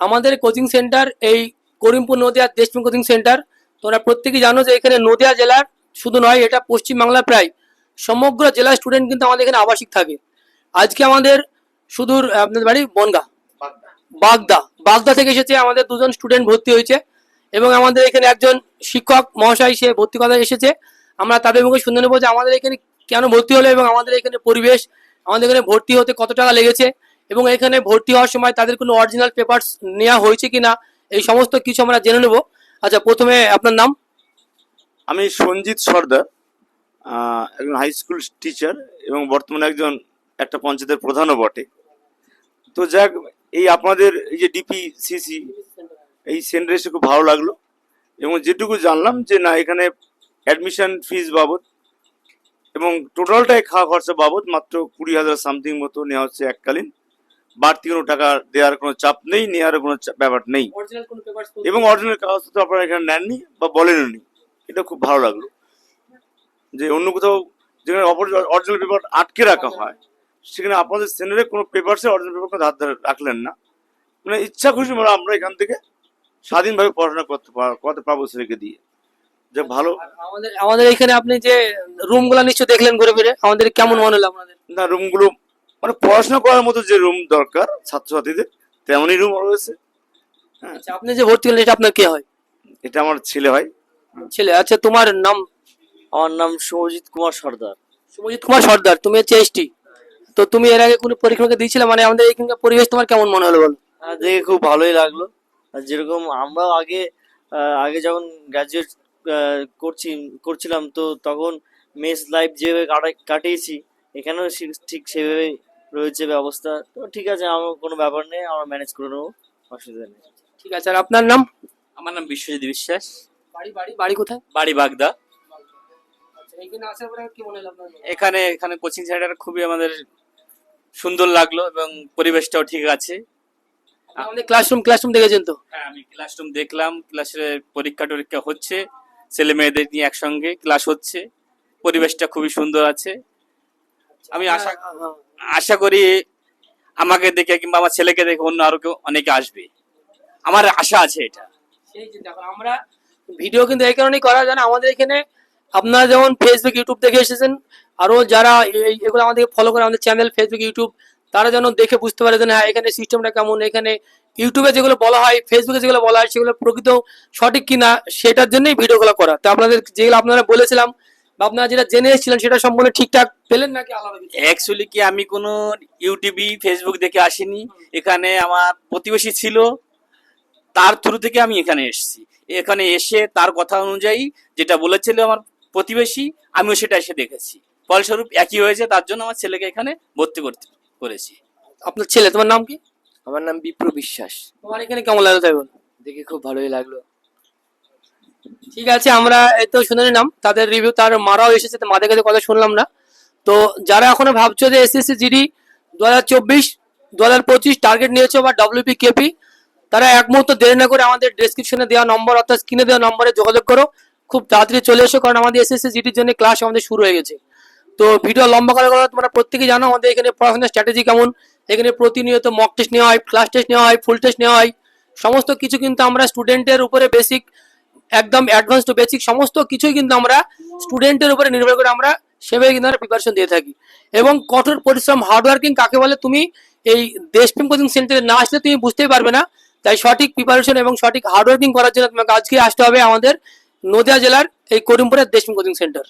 আমাদের coaching centre এই করিমপুর নদিয়া দেশপ্রেম কোচিং সেন্টার তোমরা প্রত্যেকেই জানো যে এখানে নদিয়া জেলার শুধু নয়, এটা পশ্চিমবাংলা প্রায় সমগ্র জেলার স্টুডেন্ট কিন্তু আমাদের এখানে আবাসিক থাকে। আজকে আমাদের সুদূর আপনাদের বাড়ি বনগা। বাগদা। বাগদা থেকে এসেছে আমাদের দুজন স্টুডেন্ট ভর্তি হয়েছে এবং আমাদের এখানে একজন শিক্ষক মহাশয় সে ভর্তি কথা এসেছে। আমরা তাদের মুখে শুনে নেব যে আমাদের এখানে কেন ভর্তি হলো এবং আমাদের এখানে পরিবেশ, আমাদের এখানে ভর্তি হতে কত টাকা লেগেছে। এবং এখানে ভর্তি হওয়ার সময় তাদের কোনো অরিজিনাল পেপারস নেওয়া হয়েছে কিনা, এই সমস্ত কিছু আমরা জেনে নেব। আচ্ছা প্রথমে আপনার নাম? আমি সঞ্জিত সর্দার একজন হাই স্কুল টিচার এবং বর্তমানে একজন একটা পঞ্চায়েতের প্রধানও বটে। তো যাক, এই আপনাদের এই যে ডিপি সিসি এই সেন্টারে এসে খুব ভালো লাগল। এবং যেটুকু জানলাম যে না, এখানে অ্যাডমিশন ফিস বাবদ এবং টোটালটাই খাওয়া খরচা বাবদ মাত্র কুড়ি হাজার সামথিং মতো নেওয়া হচ্ছে এককালীন। বাড়তি কোনো টাকা দেওয়ার কোনো চাপ নেই নেওয়ার কোনো ব্যাপার নেই। কোনো এবং অরিজিনাল কাগজ তো আপনারা এখানে নেননি বা বলেননি এটা খুব ভালো লাগল। যে অন্য কোথাও যেখানে অরিজিনাল পেপার আটকে রাখা হয় সেখানে আপনাদের সেন্টারে কোনো পেপারসে অরিজিনাল পেপার হাত ধরে রাখলেন না। মানে ইচ্ছা খুশি মানে আমরা এখান থেকে স্বাধীনভাবে পড়াশোনা করতে করতে পারব ছেলেকে দিয়ে। যে ভালো। আমাদের আমাদের এখানে আপনি যে রুমগুলো নিশ্চয় দেখলেন ঘুরে ফিরে। আমাদের কেমন মনে হলো আপনাদের? না রুমগুলো মানে পড়াশোনা করার মতো যে রুম দরকার ছাত্রছাত্রীদের তেমনই রুম রয়েছে। আচ্ছা আপনি যে ভর্তি হলেন এটা আপনার কে হয়? এটা আমার ছেলে হয়। ছেলে আচ্ছা তোমার নাম? আমার নাম শুভজিৎ কুমার সর্দার। শুভজিৎ কুমার সর্দার তুমি হচ্ছে এসটি তো তুমি এর আগে কোনো পরীক্ষা দিয়েছিলে? মানে আমাদের এখানকার পরিবেশ তোমার কেমন মনে হলো বলো? দেখে খুব ভালোই লাগল। আর যেরকম আমরাও আগে আগে যখন গ্রাজুয়েট করছি করছিলাম তো তখন মেস লাইফ যেভাবে কাটা- কাটিয়েছি এখানেও ঠিক সেভাবে রয়েছে ব্যবস্থা। তো ঠিক আছে আমার কোনো ব্যাপার নেই আমরা ম্যানেজ করে নেব অসুবিধা নেই। ঠিক আছে আর আপনার নাম? আমার নাম বিশ্বজিৎ বিশ্বাস। বাড়ি বাড়ি বাড়ি কোথায়? বাড়ি বাগদা। আচ্ছা এখানে আসার পরে কি মনে হলো আপনার? এখানে এখানে কোচিং সেন্টার খুবই আমাদের সুন্দর লাগল এবং পরিবেশটাও ঠিক আছে। আমাদের ক্লাসরুম ক্লাসরুম দেখেছেন তো? হ্যাঁ আমি ক্লাসরুম দেখলাম ক্লাসে পরীক্ষা টরীক্ষা হচ্ছে ছেলে মেয়েদের নিয়ে একসঙ্গে ক্লাস হচ্ছে পরিবেশটা খুবই সুন্দর আছে। আমি আশা আশা করি আমাকে দেখে কিংবা আমার ছেলেকে দেখে অন্য আরও কেউ অনেকে আসবে। আমার আশা আছে এটা। সেই যে দেখো, আমরা ভিডিও কিন্তু এই কারণেই করা জানা? আমাদের এখানে আপনারা যেমন ফেসবুক ইউটিউব দেখে এসেছেন, আরও যারা এগুলো আমাদের ফলো করে আমাদের চ্যানেল ফেসবুক ইউটিউব তারা যেন দেখে বুঝতে পারে যে হ্যাঁ এখানে সিস্টেমটা কেমন, এখানে ইউটিউবে যেগুলো বলা হয় ফেসবুকে যেগুলো বলা হয়, সেগুলো প্রকৃত সঠিক কিনা, সেটার জন্যই ভিডিওগুলো করা। তো আপনাদের যেগুলো আপনারা বলেছিলাম বা আপনারা যেটা জেনে এসেছিলেন সেটা সম্পূর্ণ ঠিকঠাক পেলেন নাকি আলাদা? অ্যাকচুয়ালি কি আমি কোনো ইউটিউবই ফেসবুক দেখে আসিনি। এখানে আমার প্রতিবেশী ছিল তার থ্রু থেকে আমি এখানে এসেছি। এখানে এসে তার কথা অনুযায়ী যেটা বলেছিল আমার প্রতিবেশী আমিও সেটা এসে দেখেছি। ফলস্বরূপ একই হয়েছে তার জন্য আমার ছেলেকে এখানে ভর্তি করতে করেছি। আপনার ছেলে তোমার নাম কি? আমার নাম বিপ্র বিশ্বাস। তোমার এখানে কেমন লাগল তাই বল? দেখে খুব ভালোই লাগল। ঠিক আছে, আমরা তো শুনে নিলাম। তাদের রিভিউ তার মারাও এসেছে মাদের কাছে কথা শুনলাম না। তো যারা এখনও ভাবছ যে এসএসসি জিডি দু হাজার চব্বিশ দু হাজার পঁচিশ টার্গেট নিয়েছো বা ডব্লিউপি কেপি তারা এক মুহূর্ত দেরি না করে আমাদের ডেসক্রিপশনে দেওয়া নম্বর অর্থাৎ স্ক্রিনে দেওয়া নম্বরে যোগাযোগ করো। খুব তাড়াতাড়ি চলে এসো, কারণ আমাদের এসএসসি জিডির জন্য ক্লাস আমাদের শুরু হয়ে গেছে। তো ভিডিও লম্বা করার কথা, তোমরা প্রত্যেকেই জানো আমাদের এখানে পড়াশোনার স্ট্র্যাটেজি কেমন। এখানে প্রতিনিয়ত মক টেস্ট নেওয়া হয় ক্লাস টেস্ট নেওয়া হয় ফুল টেস্ট নেওয়া হয়। সমস্ত কিছু কিন্তু আমরা স্টুডেন্টের উপরে বেসিক একদম অ্যাডভান্স টু বেসিক সমস্ত কিছুই কিন্তু আমরা স্টুডেন্টের উপরে নির্ভর করে আমরা সেভাবে কিন্তু আমরা প্রিপারেশন দিয়ে থাকি। এবং কঠোর পরিশ্রম হার্ডওয়ার্কিং কাকে বলে, তুমি এই দেশপ্রেম কোচিং সেন্টারে না আসলে তুমি বুঝতেই পারবে না। তাই সঠিক প্রিপারেশন এবং সঠিক হার্ডওয়ার্কিং করার জন্য তোমাকে আজকে আসতে হবে আমাদের নদিয়া জেলার এই করিমপুরের দেশপ্রেম কোচিং সেন্টার।